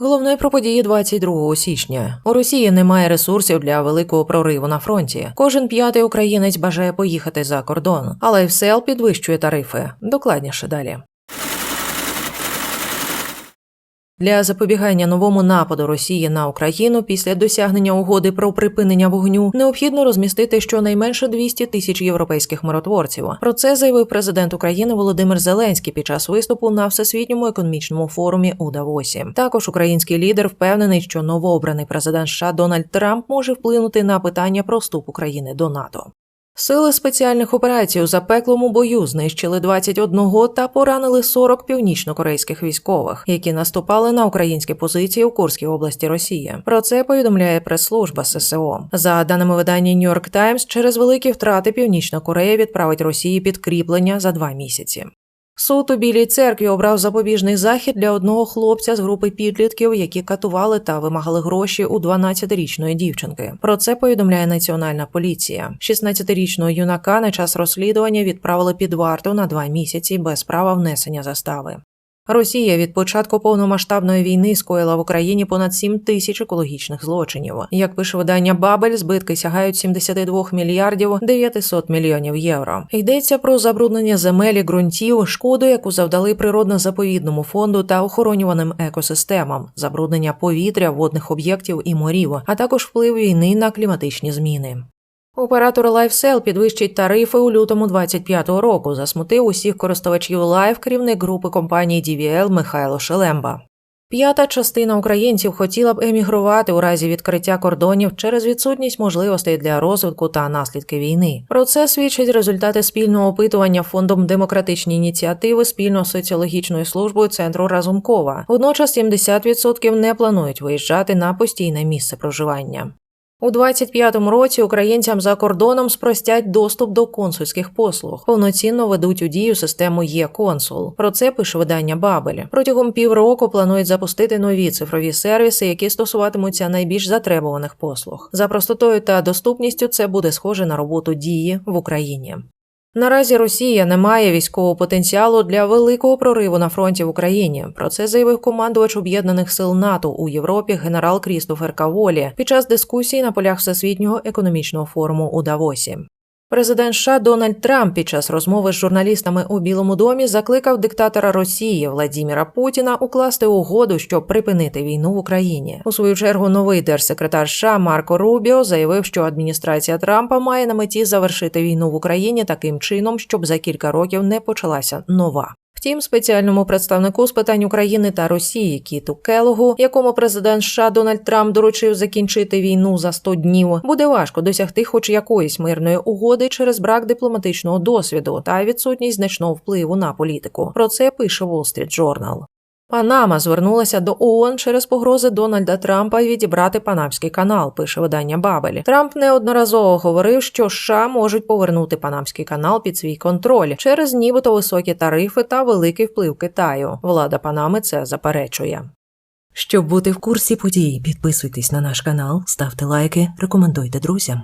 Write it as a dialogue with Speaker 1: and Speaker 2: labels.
Speaker 1: Головне про події 22 січня. У Росії немає ресурсів для великого прориву на фронті. Кожен п'ятий українець бажає поїхати за кордон, але ФСЛ підвищує тарифи. Докладніше далі. Для запобігання новому нападу Росії на Україну після досягнення угоди про припинення вогню необхідно розмістити щонайменше 200 тисяч європейських миротворців. Про це заявив президент України Володимир Зеленський під час виступу на всесвітньому економічному форумі у Давосі. Також український лідер впевнений, що новообраний президент США Дональд Трамп може вплинути на питання про вступ України до НАТО. Сили спеціальних операцій у запеклому бою знищили 21 та поранили 40 північнокорейських військових, які наступали на українські позиції у Курській області Росії. Про це повідомляє прес-служба ССО. За даними видання New York Times, через великі втрати Північна Корея відправить Росії підкріплення за два місяці. Суд у Білій церкві обрав запобіжний захід для одного хлопця з групи підлітків, які катували та вимагали гроші у 12-річної дівчинки. Про це повідомляє Національна поліція. 16-річного юнака на час розслідування відправили під варту на два місяці без права внесення застави. Росія від початку повномасштабної війни скоїла в Україні понад 7 тисяч екологічних злочинів. Як пише видання Бабель, збитки сягають 72 мільярдів 900 мільйонів євро. Йдеться про забруднення земель і ґрунтів, шкоду, яку завдали природно-заповідному фонду та охоронюваним екосистемам, забруднення повітря, водних об'єктів і морів, а також вплив війни на кліматичні зміни. Оператор LiveSell підвищить тарифи у лютому 25-го року. Засмутив усіх користувачів Live керівник групи компанії DVL Михайло Шелемба. П'ята частина українців хотіла б емігрувати у разі відкриття кордонів через відсутність можливостей для розвитку та наслідки війни. Про це свідчать результати спільного опитування фондом демократичні ініціативи спільно соціологічною службою центру Разумкова. Водночас 70% не планують виїжджати на постійне місце проживання. У 25-му році українцям за кордоном спростять доступ до консульських послуг. Повноцінно ведуть у дію систему Є-консул. Про це пише видання Бабель. Протягом півроку планують запустити нові цифрові сервіси, які стосуватимуться найбільш затребуваних послуг. За простотою та доступністю це буде схоже на роботу дії в Україні. Наразі Росія не має військового потенціалу для великого прориву на фронті в Україні. Про це заявив командувач об'єднаних сил НАТО у Європі генерал Крістофер Каволі під час дискусії на полях всесвітнього економічного форуму у Давосі. Президент США Дональд Трамп під час розмови з журналістами у Білому домі закликав диктатора Росії Владіміра Путіна укласти угоду, щоб припинити війну в Україні. У свою чергу новий держсекретар США Марко Рубіо заявив, що адміністрація Трампа має на меті завершити війну в Україні таким чином, щоб за кілька років не почалася нова. Втім, спеціальному представнику з питань України та Росії Кіту Келогу, якому президент США Дональд Трамп доручив закінчити війну за 100 днів, буде важко досягти хоч якоїсь мирної угоди через брак дипломатичного досвіду та відсутність значного впливу на політику. Про це пише Wall Street Journal. Панама звернулася до ООН через погрози Дональда Трампа відібрати Панамський канал. Пише видання Бабель. Трамп неодноразово говорив, що США можуть повернути Панамський канал під свій контроль через нібито високі тарифи та великий вплив Китаю. Влада Панами це заперечує. Щоб бути в курсі подій, підписуйтесь на наш канал, ставте лайки, рекомендуйте друзям.